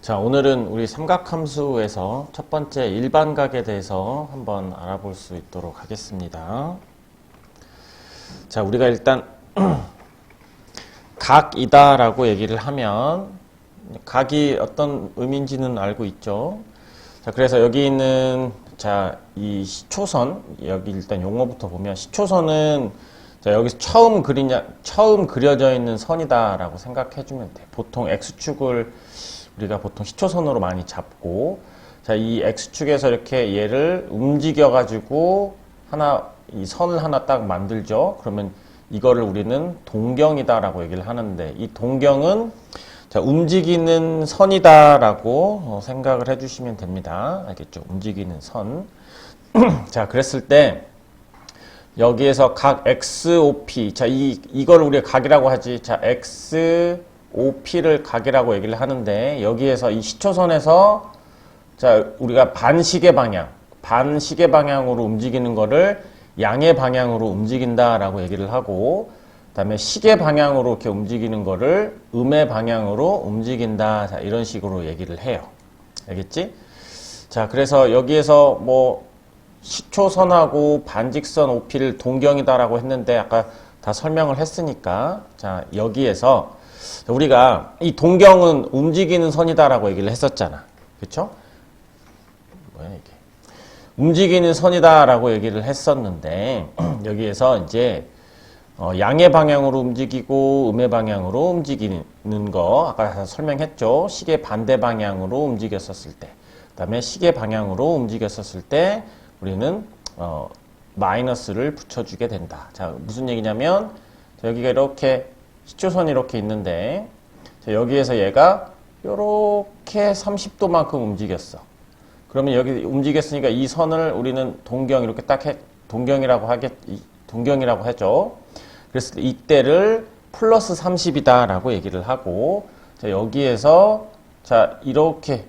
자, 오늘은 우리 삼각함수에서 첫 번째 일반각에 대해서 한번 알아볼 수 있도록 하겠습니다. 자, 우리가 일단 각이다라고 얘기를 하면 각이 어떤 의미인지는 알고 있죠. 자, 그래서 여기 있는 자, 이 시초선 여기 일단 용어부터 보면 시초선은 자, 여기서 처음 그리냐 처음 그려져 있는 선이다라고 생각해 주면 돼. 보통 x축을 우리가 보통 시초선으로 많이 잡고 자, 이 x축에서 이렇게 얘를 움직여 가지고 하나 이 선을 하나 딱 만들죠. 그러면 이거를 우리는 동경이다라고 얘기를 하는데 이 동경은 자, 움직이는 선이다라고 어, 생각을 해주시면 됩니다. 알겠죠? 움직이는 선. 자, 그랬을 때 여기에서 각 XOP, 자, 이, 이걸 우리가 각이라고 하지. 자, XOP를 각이라고 얘기를 하는데 여기에서 이 시초선에서 자, 우리가 반시계 방향, 반시계 방향으로 움직이는 거를 양의 방향으로 움직인다라고 얘기를 하고 그다음에 시계 방향으로 이렇게 움직이는 거를 음의 방향으로 움직인다. 자, 이런 식으로 얘기를 해요. 알겠지? 자, 그래서 여기에서 뭐 시초선하고 반직선 OP를 동경이다라고 했는데 아까 다 설명을 했으니까 자, 여기에서 우리가 이 동경은 움직이는 선이다라고 얘기를 했었잖아. 그렇죠? 뭐야 이게? 움직이는 선이다라고 얘기를 했었는데 여기에서 이제 어, 양의 방향으로 움직이고 음의 방향으로 움직이는 거 아까 설명했죠. 시계 반대 방향으로 움직였었을 때, 그다음에 시계 방향으로 움직였었을 때 우리는 어, 마이너스를 붙여주게 된다. 자 무슨 얘기냐면 자, 여기가 이렇게 시초선이 이렇게 있는데 자, 여기에서 얘가 이렇게 30도만큼 움직였어. 그러면 여기 움직였으니까 이 선을 우리는 동경 이렇게 딱 해, 동경이라고 하겠 이- 동경이라고 하죠. 그래서 이때를 플러스 30이다라고 얘기를 하고 자, 여기에서 자 이렇게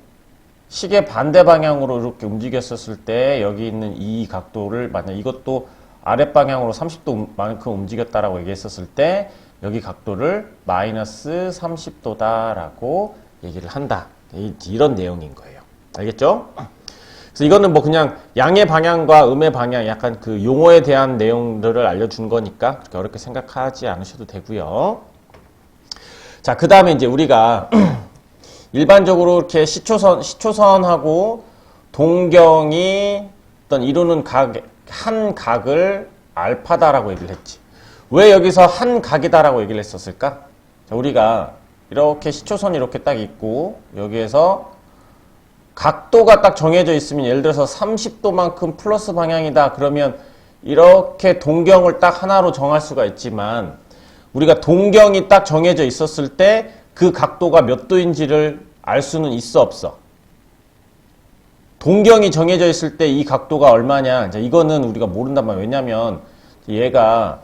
시계 반대 방향으로 이렇게 움직였었을 때 여기 있는 이 각도를 만약 이것도 아랫 방향으로 30도만큼 움직였다라고 얘기했었을 때 여기 각도를 마이너스 30도다라고 얘기를 한다. 이- 이런 내용인 거예요. 알겠죠? 그래서 이거는 뭐 그냥 양의 방향과 음의 방향 약간 그 용어에 대한 내용들을 알려준 거니까 그렇게 어렵게 생각하지 않으셔도 되고요. 자, 그 다음에 이제 우리가 일반적으로 이렇게 시초선, 시초선하고 동경이 어떤 이루는 각, 한 각을 알파다라고 얘기를 했지. 왜 여기서 한 각이다라고 얘기를 했었을까? 자, 우리가 이렇게 시초선이 이렇게 딱 있고 여기에서 각도가 딱 정해져 있으면 예를 들어서 30도만큼 플러스 방향이다 그러면 이렇게 동경을 딱 하나로 정할 수가 있지만 우리가 동경이 딱 정해져 있었을 때 그 각도가 몇 도인지를 알 수는 있어 없어? 동경이 정해져 있을 때 이 각도가 얼마냐? 이거는 우리가 모른단 말이야. 왜냐면 얘가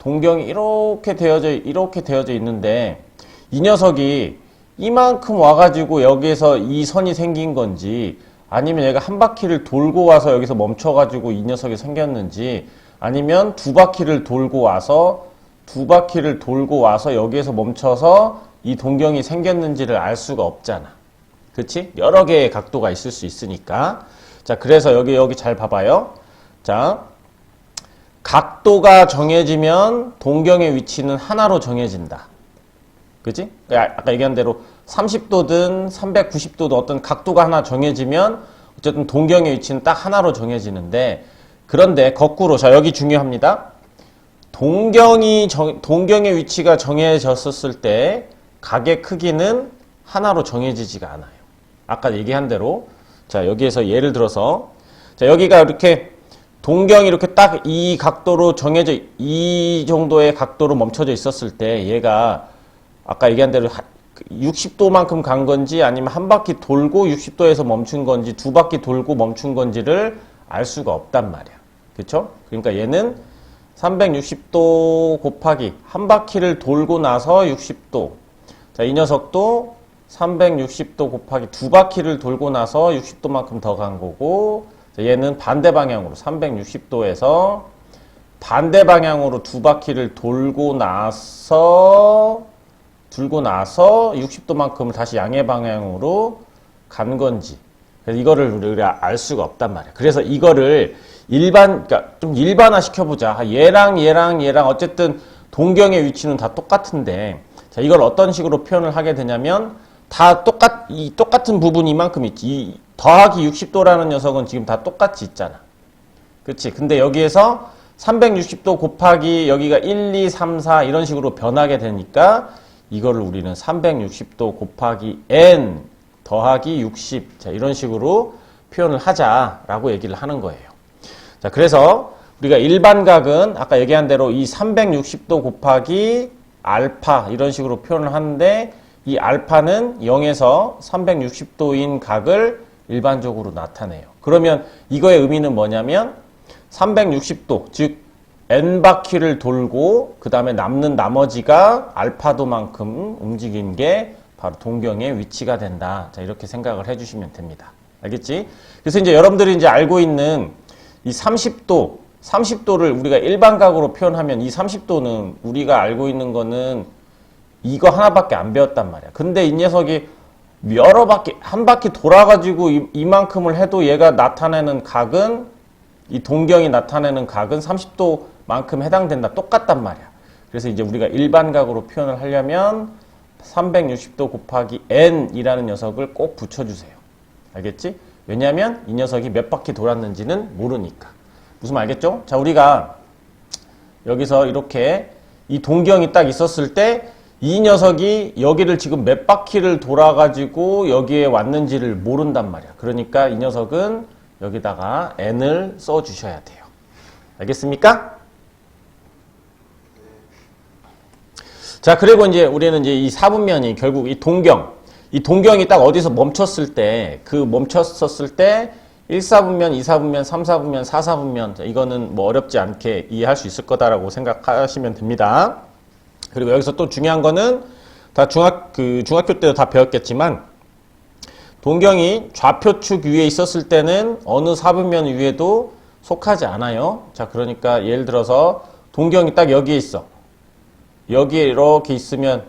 동경이 이렇게 되어져 이렇게 되어져 있는데 이 녀석이 이만큼 와가지고 여기에서 이 선이 생긴 건지 아니면 얘가 한 바퀴를 돌고 와서 여기서 멈춰가지고 이 녀석이 생겼는지 아니면 두 바퀴를 돌고 와서 두 바퀴를 돌고 와서 여기에서 멈춰서 이 동경이 생겼는지를 알 수가 없잖아. 그치? 여러 개의 각도가 있을 수 있으니까. 자, 그래서 여기, 여기 잘 봐봐요. 자, 각도가 정해지면 동경의 위치는 하나로 정해진다. 그지? 아까 얘기한 대로 30도든 390도든 어떤 각도가 하나 정해지면 어쨌든 동경의 위치는 딱 하나로 정해지는데 그런데 거꾸로 자 여기 중요합니다. 동경이 정, 동경의 위치가 정해졌었을 때 각의 크기는 하나로 정해지지가 않아요. 아까 얘기한 대로 자 여기에서 예를 들어서 자 여기가 이렇게 동경이 이렇게 딱 이 각도로 정해져 이 정도의 각도로 멈춰져 있었을 때 얘가 아까 얘기한 대로 60도만큼 간 건지 아니면 한 바퀴 돌고 60도에서 멈춘 건지 두 바퀴 돌고 멈춘 건지를 알 수가 없단 말이야. 그렇죠? 그러니까 얘는 360도 곱하기 한 바퀴를 돌고 나서 60도. 자, 이 녀석도 360도 곱하기 두 바퀴를 돌고 나서 60도만큼 더 간 거고 자, 얘는 반대 방향으로 360도에서 반대 방향으로 두 바퀴를 돌고 나서 들고 나서 60도만큼을 다시 양의 방향으로 간 건지. 그래서 이거를 우리가 알 수가 없단 말이야. 그래서 이거를 일반, 그러니까 좀 일반화 시켜보자. 아, 얘랑 얘랑 얘랑 어쨌든 동경의 위치는 다 똑같은데, 자, 이걸 어떤 식으로 표현을 하게 되냐면, 다 똑같, 이 똑같은 부분이 이만큼 있지. 이 더하기 60도라는 녀석은 지금 다 똑같이 있잖아. 그치. 근데 여기에서 360도 곱하기 여기가 1, 2, 3, 4 이런 식으로 변하게 되니까 이거를 우리는 360도 곱하기 n 더하기 60. 자, 이런 식으로 표현을 하자라고 얘기를 하는 거예요. 자, 그래서 우리가 일반각은 아까 얘기한 대로 이 360도 곱하기 알파 이런 식으로 표현을 하는데 이 알파는 0에서 360도인 각을 일반적으로 나타내요. 그러면 이거의 의미는 뭐냐면 360도, 즉 n 바퀴를 돌고 그 다음에 남는 나머지가 알파도만큼 움직인 게 바로 동경의 위치가 된다. 자 이렇게 생각을 해주시면 됩니다. 알겠지? 그래서 이제 여러분들이 이제 알고 있는 이 30도, 30도를 우리가 일반각으로 표현하면 이 30도는 우리가 알고 있는 거는 이거 하나밖에 안 배웠단 말이야. 근데 이 녀석이 여러 바퀴, 한 바퀴 돌아가지고 이, 이만큼을 해도 얘가 나타내는 각은 이 동경이 나타내는 각은 30도만큼 해당된다. 똑같단 말이야. 그래서 이제 우리가 일반각으로 표현을 하려면 360도 곱하기 n이라는 녀석을 꼭 붙여주세요. 알겠지? 왜냐하면 이 녀석이 몇 바퀴 돌았는지는 모르니까. 무슨 말 알겠죠? 자, 우리가 여기서 이렇게 이 동경이 딱 있었을 때 이 녀석이 여기를 지금 몇 바퀴를 돌아가지고 여기에 왔는지를 모른단 말이야. 그러니까 이 녀석은 여기다가 n을 써 주셔야 돼요. 알겠습니까? 자, 그리고 이제 우리는 이제 이 사분면이 결국 이 동경, 이 동경이 딱 어디서 멈췄을 때, 그 멈췄었을 때 1사분면, 2사분면, 3사분면, 4사분면, 자, 이거는 뭐 어렵지 않게 이해할 수 있을 거다라고 생각하시면 됩니다. 그리고 여기서 또 중요한 거는 다 중학, 그 중학교 때도 다 배웠겠지만 동경이 좌표축 위에 있었을 때는 어느 사분면 위에도 속하지 않아요. 자, 그러니까 예를 들어서 동경이 딱 여기에 있어. 여기에 이렇게 있으면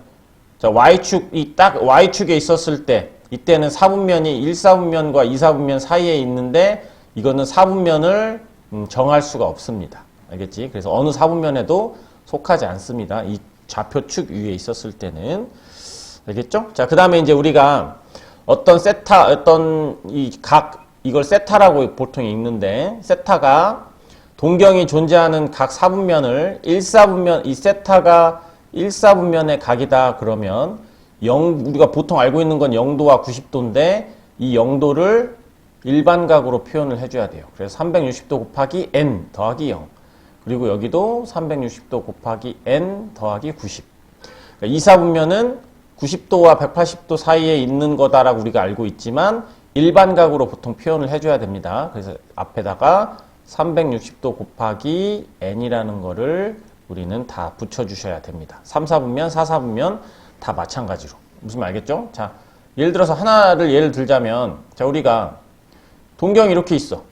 자, Y축이 딱 Y축에 있었을 때 이때는 사분면이 1사분면과 2사분면 사이에 있는데 이거는 사분면을 음, 정할 수가 없습니다. 알겠지? 그래서 어느 사분면에도 속하지 않습니다. 이 좌표축 위에 있었을 때는 알겠죠? 자, 그 다음에 이제 우리가 어떤 세타 어떤 이 각 이걸 세타라고 보통 읽는데 세타가 동경이 존재하는 각 사분면을 1사분면 이 세타가 1사분면의 각이다 그러면 0 우리가 보통 알고 있는 건 0도와 90도인데 이 0도를 일반각으로 표현을 해줘야 돼요. 그래서 360도 곱하기 n 더하기 0 그리고 여기도 360도 곱하기 n 더하기 90 그러니까 2사분면은 90도와 180도 사이에 있는 거다라고 우리가 알고 있지만 일반각으로 보통 표현을 해줘야 됩니다. 그래서 앞에다가 360도 곱하기 n이라는 거를 우리는 다 붙여주셔야 됩니다. 3, 4분면, 4, 4분면 다 마찬가지로. 무슨 말 알겠죠? 자, 예를 들어서 하나를 예를 들자면, 자, 우리가 동경이 이렇게 있어.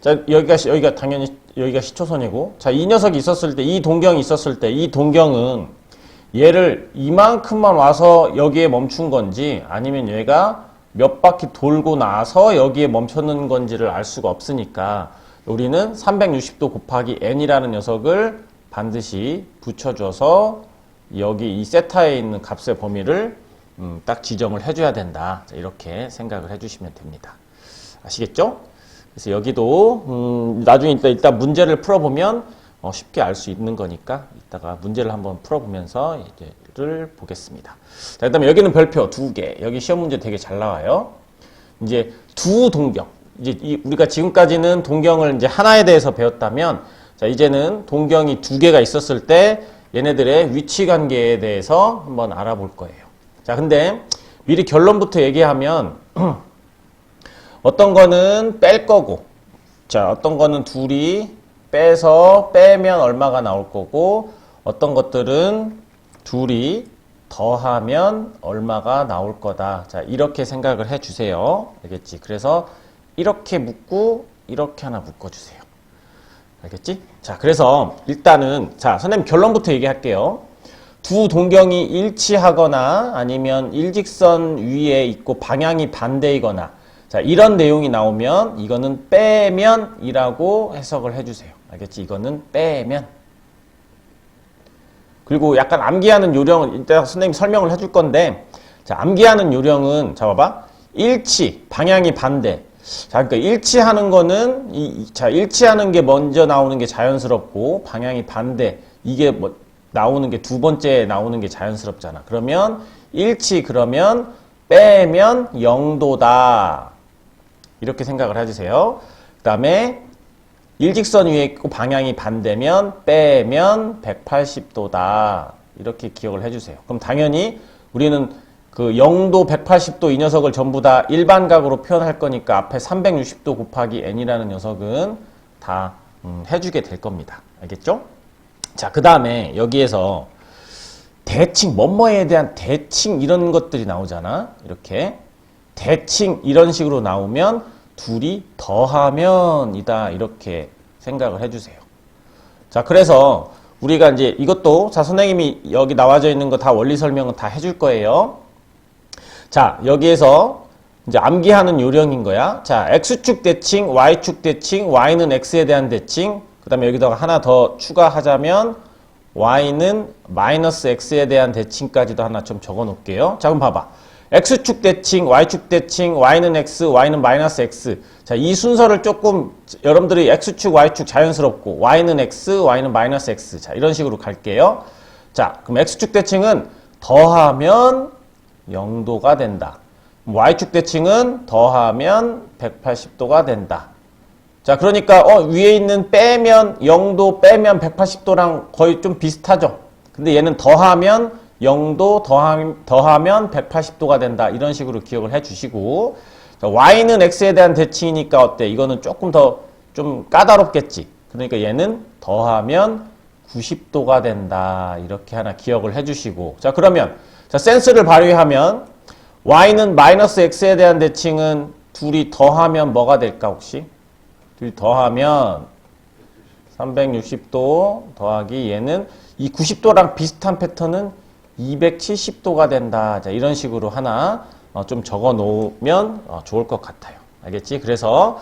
자, 여기가, 시- 여기가 당연히, 여기가 시초선이고, 자, 이 녀석이 있었을 때, 이 동경이 있었을 때, 이 동경은 얘를 이만큼만 와서 여기에 멈춘 건지, 아니면 얘가 몇 바퀴 돌고 나서 여기에 멈췄는 건지를 알 수가 없으니까, 우리는 360도 곱하기 n이라는 녀석을 반드시 붙여줘서 여기 이 세타에 있는 값의 범위를 음, 딱 지정을 해줘야 된다. 자, 이렇게 생각을 해주시면 됩니다. 아시겠죠? 그래서 여기도 음, 나중에 이따, 이따 문제를 풀어보면 어, 쉽게 알 수 있는 거니까 이따가 문제를 한번 풀어보면서 이제를 보겠습니다. 자, 그다음에 여기는 별표 두 개. 여기 시험 문제 되게 잘 나와요. 이제 두 동경. 이제 이- 우리가 지금까지는 동경을 이제 하나에 대해서 배웠다면 자, 이제는 동경이 두 개가 있었을 때 얘네들의 위치 관계에 대해서 한번 알아볼 거예요. 자, 근데 미리 결론부터 얘기하면 어떤 거는 뺄 거고, 자, 어떤 거는 둘이 빼서 빼면 얼마가 나올 거고, 어떤 것들은 둘이 더하면 얼마가 나올 거다. 자, 이렇게 생각을 해 주세요. 알겠지? 그래서 이렇게 묶고, 이렇게 하나 묶어 주세요. 알겠지? 자, 그래서 일단은, 자, 선생님 결론부터 얘기할게요. 두 동경이 일치하거나 아니면 일직선 위에 있고 방향이 반대이거나 자, 이런 내용이 나오면 이거는 빼면이라고 해석을 해주세요. 알겠지? 이거는 빼면. 그리고 약간 암기하는 요령은 이따 선생님이 설명을 해줄 건데 자, 암기하는 요령은 잡아봐. 일치, 방향이 반대. 자, 그러니까 일치하는 거는 이, 이- 자, 일치하는 게 먼저 나오는 게 자연스럽고 방향이 반대. 이게 뭐 나오는 게 두 번째 나오는 게 자연스럽잖아. 그러면 일치 그러면 빼면 0도다. 이렇게 생각을 해주세요. 그 다음에 일직선 위에 있고 방향이 반대면 빼면 180도다. 이렇게 기억을 해주세요. 그럼 당연히 우리는 그 0도, 180도 이 녀석을 전부 다 일반각으로 표현할 거니까 앞에 360도 곱하기 n이라는 녀석은 다 음, 해주게 될 겁니다. 알겠죠? 자, 그 다음에 여기에서 대칭, 뭐뭐에 대한 대칭 이런 것들이 나오잖아. 이렇게. 대칭 이런 식으로 나오면 둘이 더하면이다. 이렇게 생각을 해주세요. 자, 그래서 우리가 이제 이것도 자, 선생님이 여기 나와져 있는 거 다 원리 설명은 다 해줄 거예요. 자, 여기에서 이제 암기하는 요령인 거야. 자, x축 대칭, y축 대칭, y는 x에 대한 대칭, 그 다음에 여기다가 하나 더 추가하자면 y는 마이너스 x에 대한 대칭까지도 하나 좀 적어 놓을게요. 자, 그럼 봐봐. X축 대칭, y축 대칭, y는 x, y는 마이너스 x. 자, 이 순서를 조금 여러분들이 x축, y축 자연스럽고 y는 x, y는 마이너스 x. 자, 이런 식으로 갈게요. 자, 그럼 x축 대칭은 더하면 0도가 된다. y축 대칭은 더하면 180도가 된다. 자, 그러니까 어, 위에 있는 빼면 0도 빼면 180도랑 거의 좀 비슷하죠. 근데 얘는 더하면 0도 더하면, 더하면 180도가 된다. 이런 식으로 기억을 해 주시고 자, y는 x에 대한 대칭이니까 어때? 이거는 조금 더 좀 까다롭겠지. 그러니까 얘는 더하면 90도가 된다. 이렇게 하나 기억을 해 주시고 자, 그러면 자, 센스를 발휘하면 y는 마이너스 x에 대한 대칭은 둘이 더하면 뭐가 될까 혹시? 둘이 더하면 360도 더하기 얘는 이 90도랑 비슷한 패턴은 270도가 된다. 자, 이런 식으로 하나 어, 좀 적어 놓으면 어, 좋을 것 같아요. 알겠지? 그래서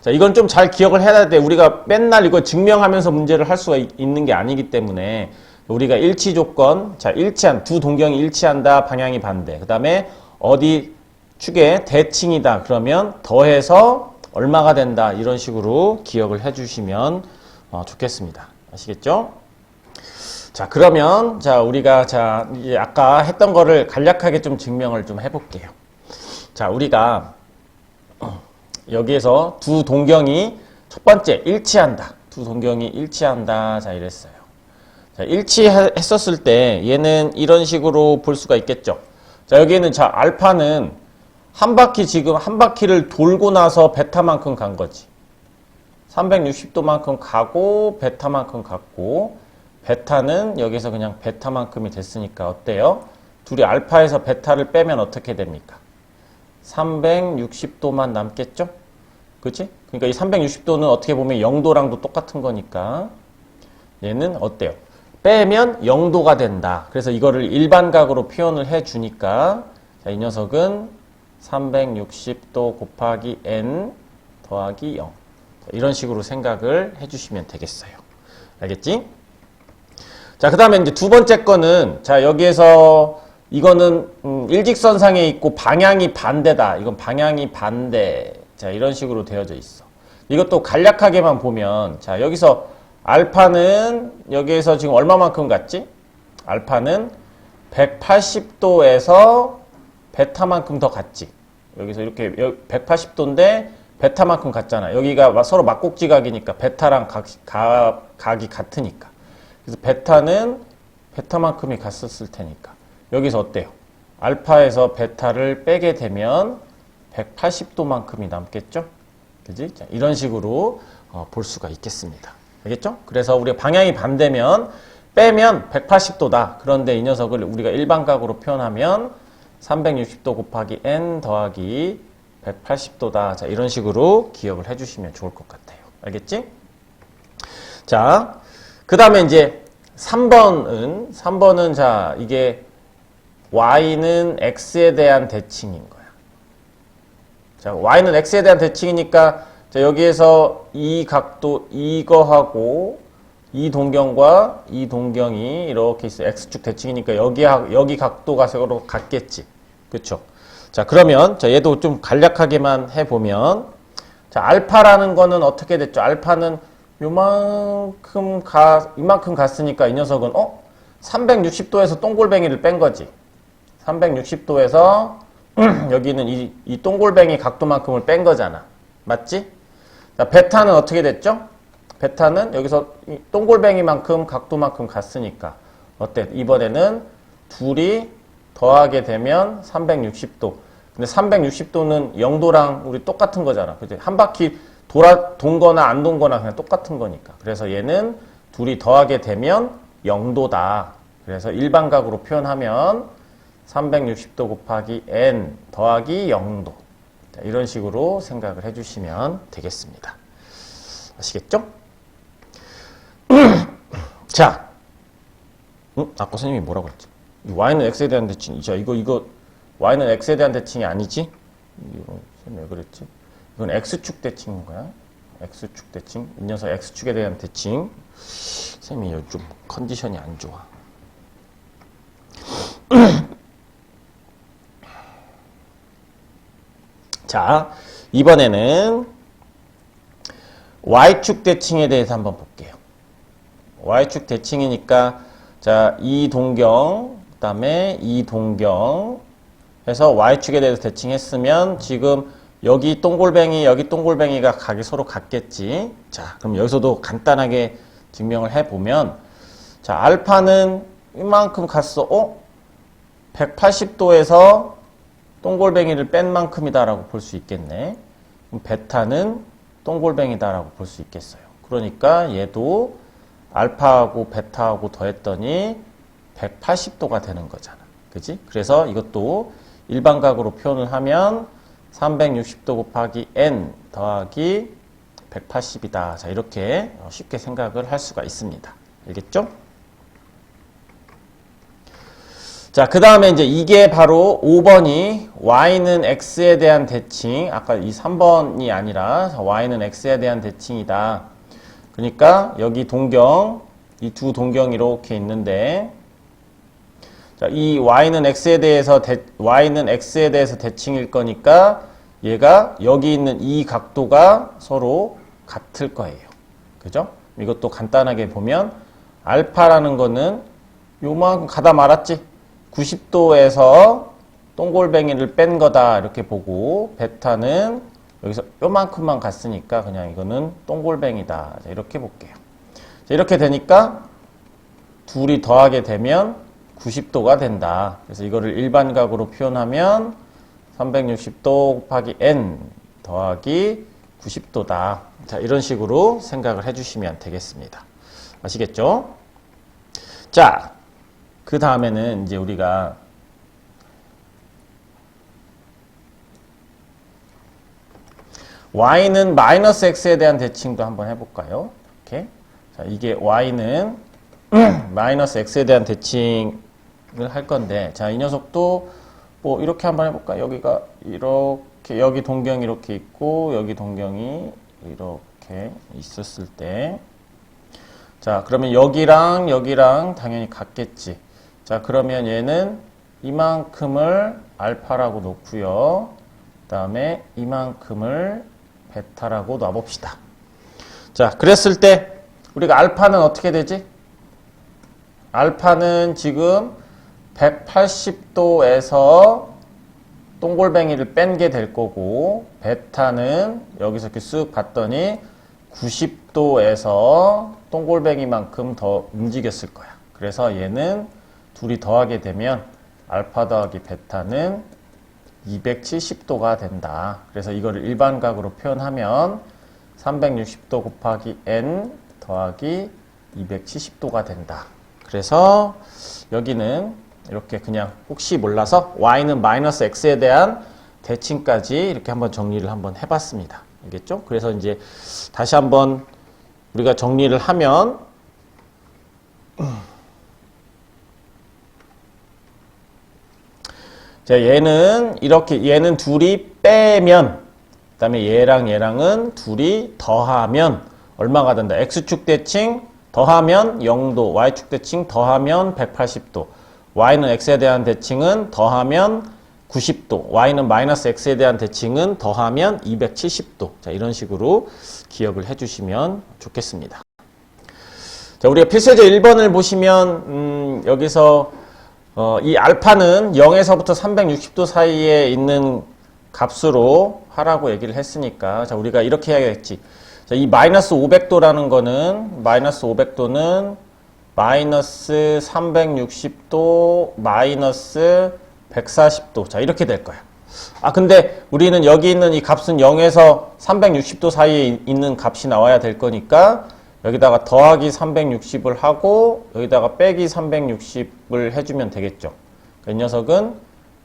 자, 이건 좀 잘 기억을 해야 돼. 우리가 맨날 이거 증명하면서 문제를 할 수가 있, 있는 게 아니기 때문에 우리가 일치 조건, 자, 일치한 두 동경이 일치한다. 방향이 반대. 그 다음에 어디 축에 대칭이다. 그러면 더해서 얼마가 된다. 이런 식으로 기억을 해 주시면 어, 좋겠습니다. 아시겠죠? 자, 그러면 자, 우리가 자, 아까 했던 거를 간략하게 좀 증명을 좀 해 볼게요. 자, 우리가 어, 여기에서 두 동경이 첫 번째 일치한다. 두 동경이 일치한다. 자, 이랬어요. 자, 일치했었을 때 얘는 이런 식으로 볼 수가 있겠죠. 자, 여기에는 자, 알파는 한 바퀴 지금 한 바퀴를 돌고 나서 베타만큼 간 거지. 360도만큼 가고 베타만큼 갔고 베타는 여기서 그냥 베타만큼이 됐으니까 어때요? 둘이 알파에서 베타를 빼면 어떻게 됩니까? 360도만 남겠죠? 그치? 그러니까 이 360도는 어떻게 보면 0도랑도 똑같은 거니까 얘는 어때요? 빼면 0도가 된다. 그래서 이거를 일반각으로 표현을 해 주니까 자, 이 녀석은 360도 곱하기 n 더하기 0. 자, 이런 식으로 생각을 해 주시면 되겠어요. 알겠지? 자, 그 다음에 이제 두 번째 거는, 자, 여기에서 이거는, 음, 일직선상에 있고 방향이 반대다. 이건 방향이 반대. 자, 이런 식으로 되어져 있어. 이것도 간략하게만 보면, 자, 여기서 알파는 여기에서 지금 얼마만큼 갔지? 알파는 180도에서 베타만큼 더 갔지. 여기서 이렇게 180도인데 베타만큼 갔잖아. 여기가 서로 막곡지각이니까 베타랑 각, 각, 각이 같으니까. 그래서 베타는 베타만큼이 갔었을 테니까. 여기서 어때요? 알파에서 베타를 빼게 되면 180도만큼이 남겠죠? 그지? 자, 이런 식으로 어, 볼 수가 있겠습니다. 알겠죠? 그래서 우리가 방향이 반대면 빼면 180도다. 그런데 이 녀석을 우리가 일반각으로 표현하면 360도 곱하기 n 더하기 180도다. 자, 이런 식으로 기억을 해주시면 좋을 것 같아요. 알겠지? 자, 그 다음에 이제 3번은 3번은 자 이게 y는 x에 대한 대칭인 거야. 자 y는 x에 대한 대칭이니까 자 여기에서 이 각도 이거하고 이 동경과 이 동경이 이렇게 있어 x축 대칭이니까 여기 하- 여기 각도가 서로 같겠지. 그렇죠? 자 그러면 자 얘도 좀 간략하게만 해 보면 자 알파라는 거는 어떻게 됐죠? 알파는 요만큼 가 이만큼 갔으니까 이 녀석은 어 360도에서 동골뱅이를 뺀 거지. 360도에서 여기는 이, 이 동골뱅이 각도만큼을 뺀 거잖아. 맞지? 자, 베타는 어떻게 됐죠? 베타는 여기서 이 동골뱅이만큼 각도만큼 갔으니까 어때? 이번에는 둘이 더하게 되면 360도. 근데 360도는 0도랑 우리 똑같은 거잖아. 그지? 한 바퀴 돌아 돈 거나 안 돈 거나 그냥 똑같은 거니까. 그래서 얘는 둘이 더하게 되면 0도다. 그래서 일반각으로 표현하면 360도 곱하기 n 더하기 0도. 자, 이런 식으로 생각을 해주시면 되겠습니다. 아시겠죠? 자, 응? 아까 선생님이 뭐라고? 이 y는 x에 대한 대칭. 자, 이거 이거 y는 x에 대한 대칭이 아니지? 이거 선생님 왜 그랬지? 이건 x축 대칭인 거야. x축 대칭. 이 녀석 x축에 대한 대칭. 선생님이 요즘 컨디션이 안 좋아. 자, 이번에는 y축 대칭에 대해서 한번 볼게요. y축 대칭이니까 자, 이 동경, 그 다음에 이 동경 해서 y축에 대해서 대칭했으면 지금 여기 동골뱅이, 여기 동골뱅이가 각이 서로 같겠지. 자, 그럼 여기서도 간단하게 증명을 해 보면 자, 알파는 이만큼 갔어. 어? 180도에서 동골뱅이를 뺀 만큼이다라고 볼 수 있겠네. 그럼 베타는 동골뱅이다라고 볼 수 있겠어요. 그러니까 얘도 알파하고 베타하고 더했더니 180도가 되는 거잖아. 그지? 그래서 이것도 일반각으로 표현을 하면 360도 곱하기 n 더하기 180이다. 자, 이렇게 쉽게 생각을 할 수가 있습니다. 알겠죠? 자, 그 다음에 이제 이게 바로 5번이 y는 x에 대한 대칭, 아까 이 3번이 아니라 y는 x에 대한 대칭이다. 그러니까 여기 동경, 이 두 동경이 이렇게 있는데, 자, 이 y는 x에 대해서 대, y는 x에 대해서 대칭일 거니까 얘가 여기 있는 이 각도가 서로 같을 거예요. 그죠? 이것도 간단하게 보면 알파라는 거는 요만큼 가다 말았지? 90도에서 동골뱅이를 뺀 거다 이렇게 보고 베타는 여기서 요만큼만 갔으니까 그냥 이거는 동골뱅이다 자, 이렇게 볼게요 자, 이렇게 되니까 둘이 더하게 되면 90도가 된다 그래서 이거를 일반각으로 표현하면 360도 곱하기 n 더하기 90도다 자 이런 식으로 생각을 해주시면 되겠습니다 아시겠죠? 자 그 다음에는 이제 우리가 y는 마이너스 x에 대한 대칭도 한번 해볼까요? 이렇게. 자, 이게 y는 마이너스 x에 대한 대칭을 할 건데, 자, 이 녀석도 뭐 이렇게 한번 해볼까? 여기가 이렇게, 여기 동경이 이렇게 있고, 여기 동경이 이렇게 있었을 때, 자, 그러면 여기랑 여기랑 당연히 같겠지. 자, 그러면 얘는 이만큼을 알파라고 놓고요. 그 다음에 이만큼을 베타라고 놔 봅시다. 자, 그랬을 때 우리가 알파는 어떻게 되지? 알파는 지금 180도에서 동골뱅이를 뺀 게 될 거고 베타는 여기서 이렇게 쓱 봤더니 90도에서 동골뱅이만큼 더 움직였을 거야. 그래서 얘는 둘이 더하게 되면 알파 더하기 베타는 270도가 된다. 그래서 이거를 일반각으로 표현하면 360도 곱하기 n 더하기 270도가 된다. 그래서 여기는 이렇게 그냥 혹시 몰라서 y는 마이너스 x에 대한 대칭까지 이렇게 한번 정리를 한번 해봤습니다. 알겠죠? 그래서 이제 다시 한번 우리가 정리를 하면 자, 얘는 이렇게 얘는 둘이 빼면 그다음에 얘랑 얘랑은 둘이 더하면 얼마가 된다. x축 대칭 더하면 0도, y축 대칭 더하면 180도. Y는 x에 대한 대칭은 더하면 90도, y는 마이너스 x에 대한 대칭은 더하면 270도. 자, 이런 식으로 기억을 해 주시면 좋겠습니다. 자, 우리가 필수제 1번을 보시면 음, 여기서 어, 이 알파는 0에서부터 360도 사이에 있는 값으로 하라고 얘기를 했으니까 자, 우리가 이렇게 해야겠지. 자, 이 마이너스 500도라는 거는 마이너스 500도는 마이너스 360도 마이너스 140도 자 이렇게 될 거야. 아 근데 우리는 여기 있는 이 값은 0에서 360도 사이에 있는 값이 나와야 될 거니까 여기다가 더하기 360을 하고 여기다가 빼기 360을 해주면 되겠죠. 이 녀석은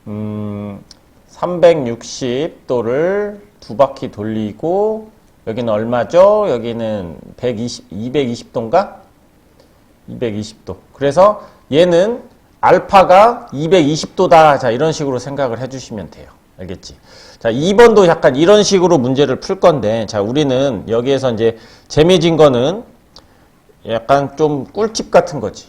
음, 360도를 두 바퀴 돌리고 여기는 얼마죠? 여기는 120, 220도인가? 220도. 그래서 얘는 알파가 220도다. 자, 이런 식으로 생각을 해주시면 돼요. 알겠지? 자, 2번도 약간 이런 식으로 문제를 풀 건데, 자, 우리는 여기에서 이제 재미진 거는 약간 좀 꿀팁 같은 거지.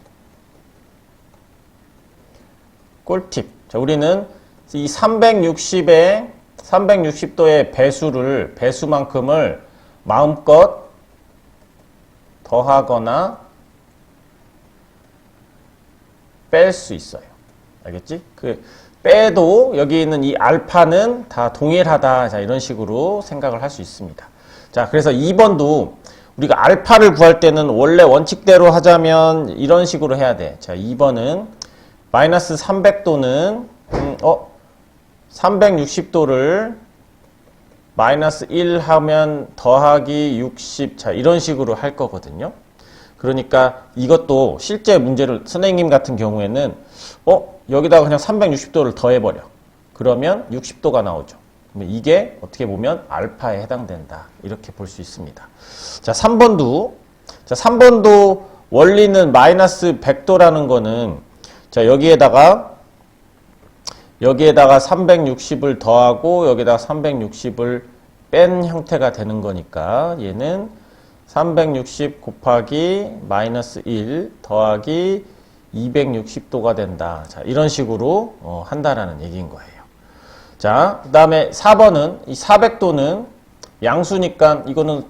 꿀팁. 자, 우리는 이 360에 360도의 배수를 배수만큼을 마음껏 더하거나 뺄 수 있어요. 알겠지? 그 빼도 여기 있는 이 알파는 다 동일하다. 자, 이런 식으로 생각을 할 수 있습니다. 자, 그래서 2번도 우리가 알파를 구할 때는 원래 원칙대로 하자면 이런 식으로 해야 돼. 자, 2번은 마이너스 300도는 음, 어 360도를 마이너스 1 하면 더하기 60, 자, 이런 식으로 할 거거든요. 그러니까 이것도 실제 문제를, 선생님 같은 경우에는, 어, 여기다가 그냥 360도를 더해버려. 그러면 60도가 나오죠. 이게 어떻게 보면 알파에 해당된다. 이렇게 볼 수 있습니다. 자, 3번도, 자, 3번도 원리는 마이너스 100도라는 거는, 자, 여기에다가 여기에다가 360을 더하고 여기다가 360을 뺀 형태가 되는 거니까 얘는 360 곱하기 마이너스 1 더하기 260도가 된다. 자, 이런 식으로 어, 한다라는 얘기인 거예요. 자, 그 다음에 4번은 이 400도는 양수니까 이거는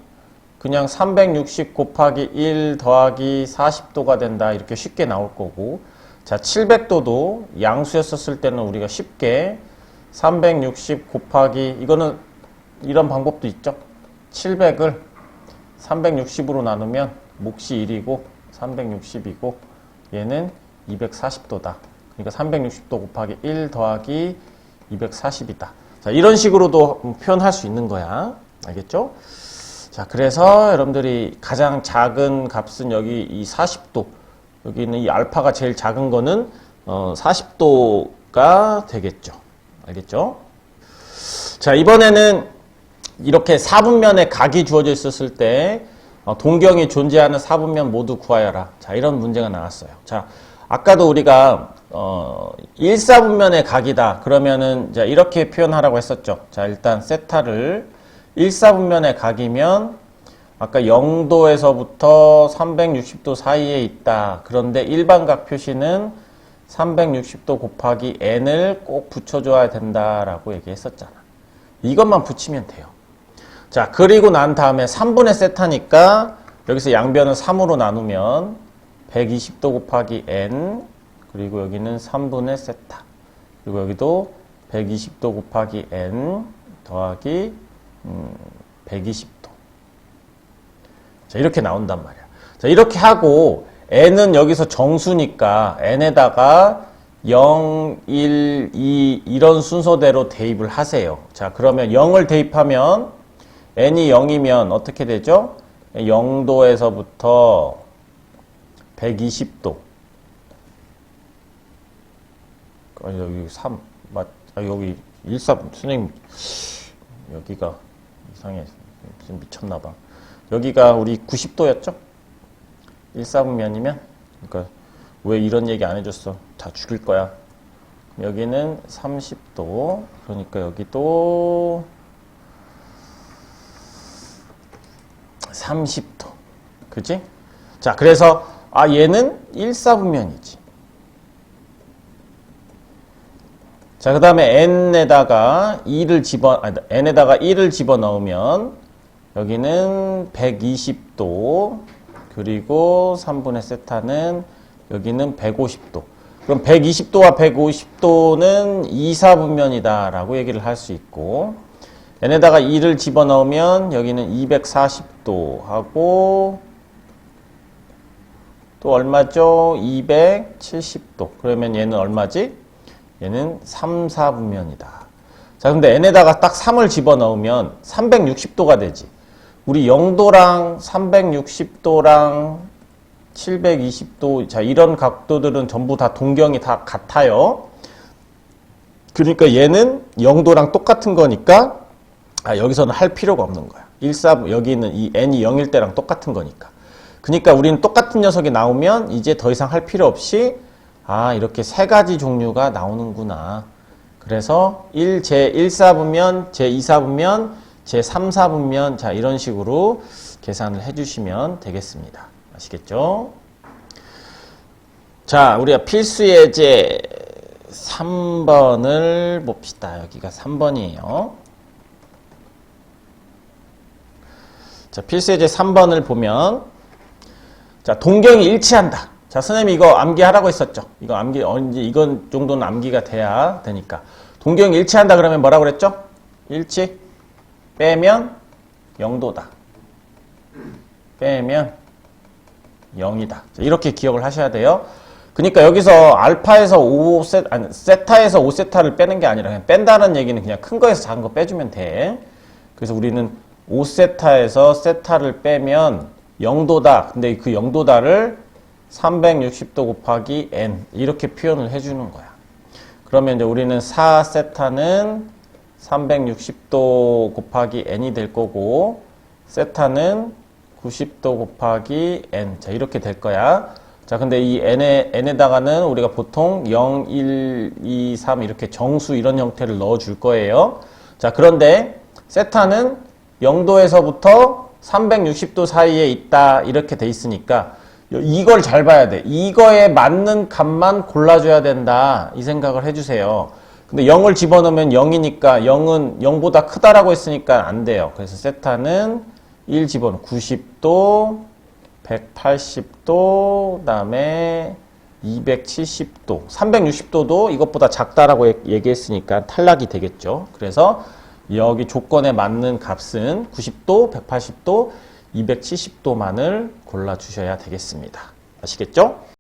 그냥 360 곱하기 1 더하기 40도가 된다. 이렇게 쉽게 나올 거고 자, 700도도 양수였었을 때는 우리가 쉽게 360 곱하기 이거는 이런 방법도 있죠. 700을 360으로 나누면 몫이 1이고 360이고 얘는 240도다. 그러니까 360도 곱하기 1 더하기 240이다. 자, 이런 식으로도 표현할 수 있는 거야. 알겠죠? 자, 그래서 여러분들이 가장 작은 값은 여기 이 40도 여기 있는 이 알파가 제일 작은 거는 어, 40도가 되겠죠. 알겠죠? 자, 이번에는 이렇게 사분면에 각이 주어져 있었을 때 어, 동경이 존재하는 사분면 모두 구하여라. 자, 이런 문제가 나왔어요. 자, 아까도 우리가 어, 1사분면의 각이다. 그러면은 자, 이렇게 표현하라고 했었죠. 자, 일단 세타를 1사분면의 각이면 아까 0도에서부터 360도 사이에 있다. 그런데 일반각 표시는 360도 곱하기 n을 꼭 붙여줘야 된다라고 얘기했었잖아. 이것만 붙이면 돼요. 자, 그리고 난 다음에 3분의 세타니까 여기서 양변을 3으로 나누면 120도 곱하기 n 그리고 여기는 3분의 세타 그리고 여기도 120도 곱하기 n 더하기 음, 120도 자, 이렇게 나온단 말이야. 자, 이렇게 하고 n은 여기서 정수니까 n에다가 0, 1, 2 이런 순서대로 대입을 하세요. 자, 그러면 0을 대입하면 n이 0이면 어떻게 되죠? 0도에서부터 120도. 아니, 여기 3, 맞, 아, 여기 1, 3, 선생님, 여기가 이상해. 지금 미쳤나봐. 여기가 우리 90도였죠? 1사분면이면 그러니까 왜 이런 얘기 안 해줬어? 다 죽일 거야. 여기는 30도. 그러니까 여기도 30도. 그지? 자, 그래서 아 얘는 1사분면이지. 자, 그 다음에 n에다가 2를 집어, 아니, n에다가 1을 집어 넣으면 여기는 120도, 그리고 3분의 세타는 여기는 150도. 그럼 120도와 150도는 2사분면이다 라고 얘기를 할 수 있고, n에다가 2를 집어 넣으면 여기는 240도 하고, 또 얼마죠? 270도. 그러면 얘는 얼마지? 얘는 3, 4분면이다. 자, 근데 n에다가 딱 3을 집어넣으면 360도가 되지. 우리 0도랑 360도랑 720도, 자, 이런 각도들은 전부 다 동경이 다 같아요. 그러니까 얘는 0도랑 똑같은 거니까, 아, 여기서는 할 필요가 없는 거야. 14, 여기 있는 이 n이 0일 때랑 똑같은 거니까. 그러니까 우리는 똑같은 녀석이 나오면 이제 더 이상 할 필요 없이 아, 이렇게 세 가지 종류가 나오는구나. 그래서 1, 제 1사분면, 제 2사분면, 제 3사분면, 자, 이런 식으로 계산을 해주시면 되겠습니다. 아시겠죠? 자, 우리가 필수 예제 3번을 봅시다. 여기가 3번이에요. 자, 필수 예제 3번을 보면, 자, 동경이 일치한다. 자, 선생님이 이거 암기하라고 했었죠. 이거 암기, 언제, 이건 정도는 암기가 돼야 되니까. 동경이 일치한다 그러면 뭐라고 그랬죠? 일치. 빼면 0도다. 빼면 0이다. 자, 이렇게 기억을 하셔야 돼요. 그러니까 여기서 알파에서 5세, 아니, 세타에서 5세타를 빼는 게 아니라 그냥 뺀다는 얘기는 그냥 큰 거에서 작은 거 빼주면 돼. 그래서 우리는 5세타에서 세타를 빼면 0도다. 근데 그 0도다를 360도 곱하기 n 이렇게 표현을 해주는 거야. 그러면 이제 우리는 4세타는 360도 곱하기 n이 될 거고 세타는 90도 곱하기 n 자 이렇게 될 거야. 자 근데 이 n에 n에다가는 우리가 보통 0, 1, 2, 3 이렇게 정수 이런 형태를 넣어 줄 거예요. 자 그런데 세타는 0도에서부터 360도 사이에 있다 이렇게 돼 있으니까 이걸 잘 봐야 돼. 이거에 맞는 값만 골라줘야 된다. 이 생각을 해주세요. 근데 0을 집어넣으면 0이니까 0은 0보다 크다라고 했으니까 안 돼요. 그래서 세타는 1 집어넣어. 90도, 180도, 그 다음에 270도, 360도도 이것보다 작다라고 얘기했으니까 탈락이 되겠죠. 그래서 여기 조건에 맞는 값은 90도, 180도, 270도만을 골라주셔야 되겠습니다. 아시겠죠?